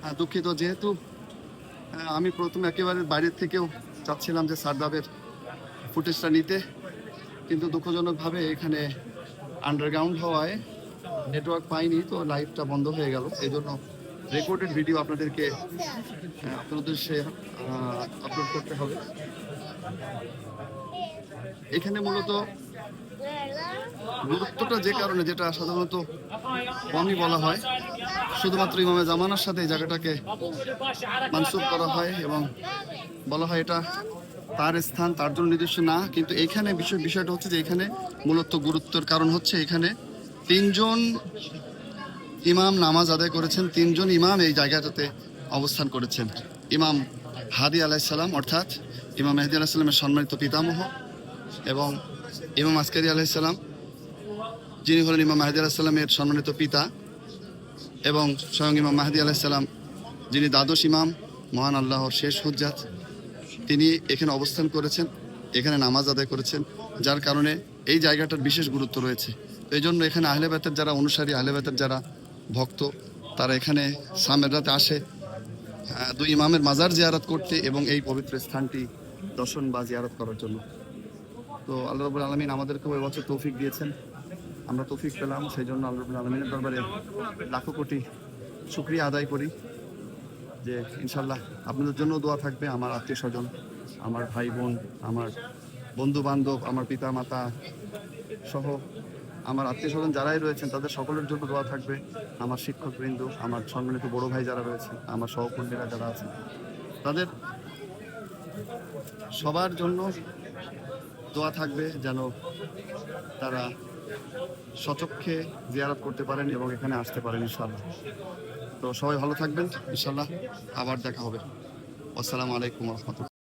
হ্যাঁ, দুঃখিত। যেহেতু আমি প্রথম একেবারে বাইরের থেকেও চাচ্ছিলাম যে সারদাবের ফুটেজটা নিতে কিন্তু দুঃখজনকভাবে এখানে আন্ডারগ্রাউন্ড হওয়ায় নেটওয়ার্ক পাইনি তো লাইভটা বন্ধ হয়ে গেল। এই জন্য রেকর্ডেড ভিডিও আপনাদেরকে আপনাদের উদ্দেশ্যে আপলোড করতে হবে। এখানে মূলত গুরুত্বটা যে কারণে, যেটা সাধারণত কমই বলা হয়, শুধুমাত্র ইমামে জামানার সাথে এই জায়গাটাকে মানসুব করা হয় এবং বলা হয় এটা তার স্থান, তার জন্য নিজস্ব না, কিন্তু এখানে বিষয় বিষয়টা হচ্ছে যে এখানে মূলত গুরুত্বের কারণ হচ্ছে এখানে তিনজন ইমাম নামাজ আদায় করেছেন, তিনজন ইমাম এই জায়গাটাতে অবস্থান করেছেন। ইমাম হাদি আলাইসাল্লাম অর্থাৎ ইমাম মেহেদি আলাইসাল্লামের সম্মানিত পিতামহ এবং ইমাম আসকারি আলাইসাল্লাম যিনি হলেন ইমাম মাহাদি আলাহিসাল্লামের সম্মানিত পিতা এবং স্বয়ং ইমাম মাহাদি আলাহিসাল্লাম যিনি দ্বাদশ ইমাম, মহান আল্লাহর শেষ হুজ্জাত, তিনি এখানে অবস্থান করেছেন, এখানে নামাজ আদায় করেছেন, যার কারণে এই জায়গাটার বিশেষ গুরুত্ব রয়েছে। এই জন্য এখানে আহলে বেতের যারা অনুসারী, আহলে বেতের যারা ভক্ত, তারা এখানে সামের রাতে আসে দুই ইমামের মাজার জিয়ারত করতে এবং এই পবিত্র স্থানটি দর্শন বা জিয়ারত করার জন্য। তো আল্লাহ রবুল আলমিন আমাদেরকেও এবছর তৌফিক দিয়েছেন। আমরা তৌফিক পেলাম সেই জন্য আল্লাহ রবুল আলমিনের দরবারে লাখো কোটি শুক্রিয়া আদায় করি যে ইনশাল্লাহ আপনাদের জন্য দোয়া থাকবে আমার আত্মীয় স্বজন, আমার ভাই বোন, আমার বন্ধু বান্ধব আমার পিতা মাতা সহ আমার আত্মীয় স্বজন যারাই রয়েছেন, তাদের সকলের জন্য দোয়া থাকবে। আমার শিক্ষক বৃন্দ আমার সম্মানিত বড় ভাই যারা রয়েছে আমার সহকর্মীরা যারা আছেন, তাদের সবার জন্য দোয়া থাকবে যেন তারা সচক্ষে জিয়ারত করতে পারেন এবং এখানে আসতে পারেন ইনশাল্লাহ তো সবাই ভালো থাকবেন ইনশাল্লাহ আবার দেখা হবে। আসসালামু আলাইকুম রহমতুল্লাহ।